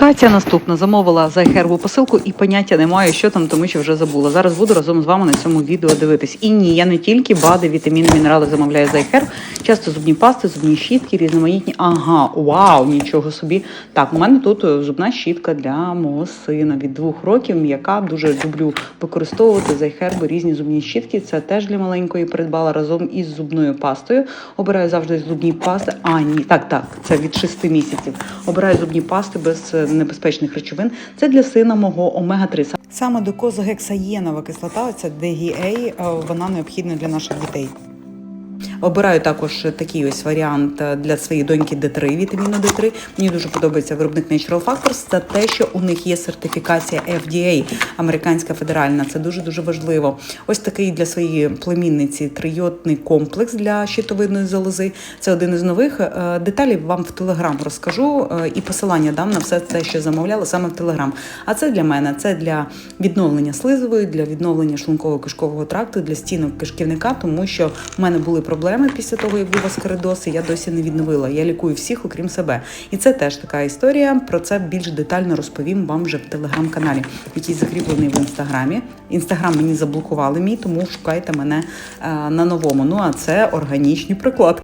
Ситуація наступна. Замовила зайхербу посилку і поняття не маю, що там, тому що вже забула. Зараз буду разом з вами на цьому відео дивитись. І ні, я не тільки БАДи, вітаміни, мінерали замовляю зайхерб. Часто зубні пасти, зубні щітки, різноманітні. Ага, вау, нічого собі. Так, у мене тут е, зубна щітка для мого сина від двох років. М'яка дуже люблю використовувати зайхерби, різні зубні щітки. Це теж для маленької придбала разом із зубною пастою. Обираю завжди зубні пасти. А, ні, так, так, це від 6 місяців. Обираю зубні пасти без е, небезпечних речовин. Це для сина мого омега-3. Саме докозогексаєнова кислота, це DHA, е, вона необхідна для наших дітей. Обираю також такий ось варіант е, для своєї доньки D3, вітаміну D3. Мені дуже подобається виробник Natural Factors. Це те, що у них є сертифікація FDA, американська федеральна. Це дуже дуже важливо. Ось такий для своєї племінниці трийотний комплекс для щитовидної залози. Це один із нових. Е, Деталі вам в телеграм розкажу е, і посилання дам на все те, що замовляла саме в телеграм. А це для мене це для відновлення слизової, для відновлення шлунково-кишкового тракту, для стінок кишківника, тому що в мене були проблеми після того, як був аскаридоз, і я досі не відновила. Я лікую всіх, окрім себе. І це теж така історія. Про це більш детально розповім вам вже в телеграм-каналі, який закріплений в інстаграмі. Інстаграм мені заблокували мій, тому шукайте мене е, на новому. Ну а це органічні прикладки.